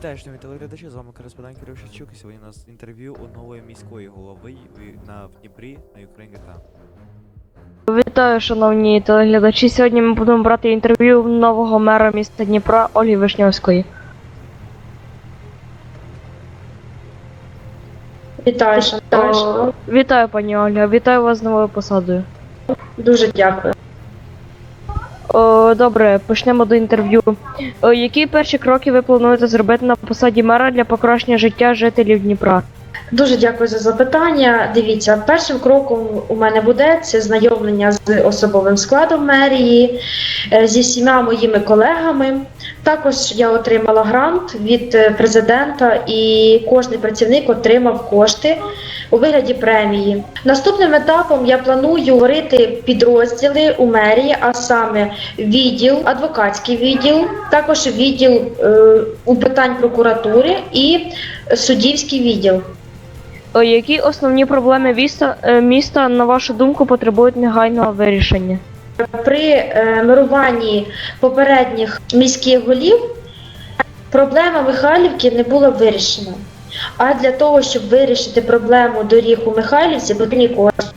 Вітаю, шановні телеглядачі, з вами кореспондент Кирил Шевчук, і сьогодні у нас інтерв'ю у нової міської голови на в Дніпрі на Ukraine GTA. Вітаю, шановні телеглядачі. Сьогодні ми будемо брати інтерв'ю нового мера міста Дніпра Ольги Вишньовської. Вітаю, шановні. Вітаю, пані Ольга, вітаю вас з новою посадою. Дуже дякую. Добре, почнемо до інтерв'ю. Які перші кроки ви плануєте зробити на посаді мера для покращення життя жителів Дніпра? Дуже дякую за запитання. Дивіться, першим кроком у мене буде це знайомлення з особовим складом мерії, е, зі всіма моїми колегами. Також я отримала грант від е, президента, і кожен працівник отримав кошти у вигляді премії. Наступним етапом я планую створити підрозділи у мерії, а саме відділ, адвокатський відділ, також відділ е, у питань прокуратури і суддівський відділ. О, які основні проблеми міста, е, міста, на вашу думку, потребують негайного вирішення? При е, мируванні попередніх міських голів проблема Михайлівки не була вирішена. А для того, щоб вирішити проблему доріг у Михайлівці, потрібні кошти.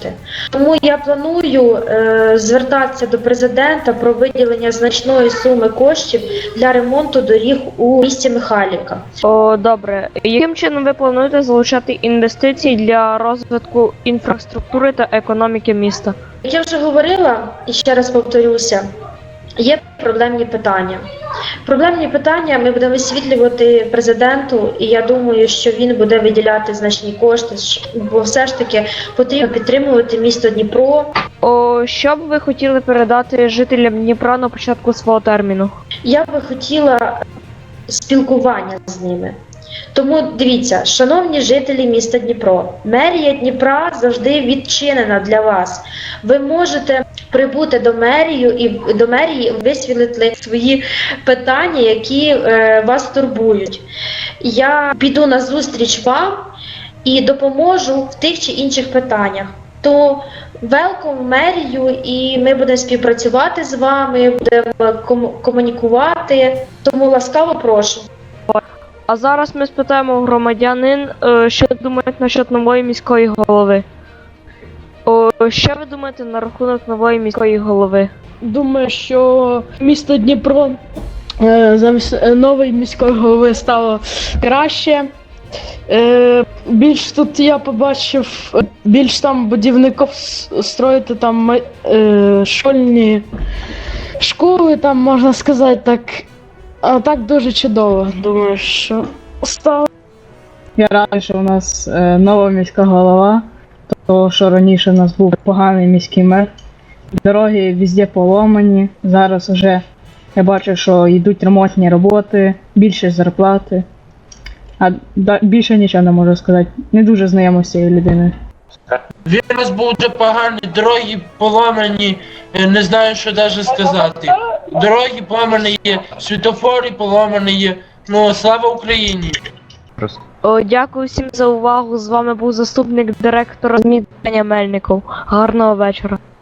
Тому я планую е, звертатися до президента про виділення значної суми коштів для ремонту доріг у місті Михайлівка. О, добре. Яким чином ви плануєте залучати інвестиції для розвитку інфраструктури та економіки міста? Як я вже говорила, і ще раз повторюся, є проблемні питання. Проблемні питання ми будемо висвітлювати президенту, і я думаю, що він буде виділяти значні кошти, бо все ж таки потрібно підтримувати місто Дніпро. О, що б ви хотіли передати жителям Дніпра на початку свого терміну? Я би хотіла спілкування з ними. Тому дивіться, шановні жителі міста Дніпро, мерія Дніпра завжди відчинена для вас. Ви можете прибути до мерію і до мерії висвітлити свої питання, які е, вас турбують. Я піду на зустріч вам і допоможу в тих чи інших питаннях. То велком мерію, і ми будемо співпрацювати з вами, будемо кому- комунікувати. Тому ласкаво прошу. А зараз ми спитаємо громадянин, е, що думають насчет нової міської голови. О, що ви думаєте на рахунок нової міської голови? Думаю, що місто Дніпро е, замість е, нової міської голови стало краще. Більш тут я побачив більш там будівників строїти там школьні школи, там можна сказати так. А так дуже чудово. Думаю, що стало. Я радий, що у нас е, нова міська голова, тому що раніше у нас був поганий міський мер. Дороги везде поломані. Зараз вже я бачу, що йдуть ремонтні роботи, більше зарплати. А да, більше нічого не можу сказати. Не дуже знайомо з цією людиною. Він у нас був дуже поганий, дороги поламані, не знаю, що навіть сказати. Дороги поламані є, світофори поламані є. Ну, слава Україні! О, дякую всім за увагу. З вами був заступник директора ЗМІ Даня Мельников. Гарного вечора.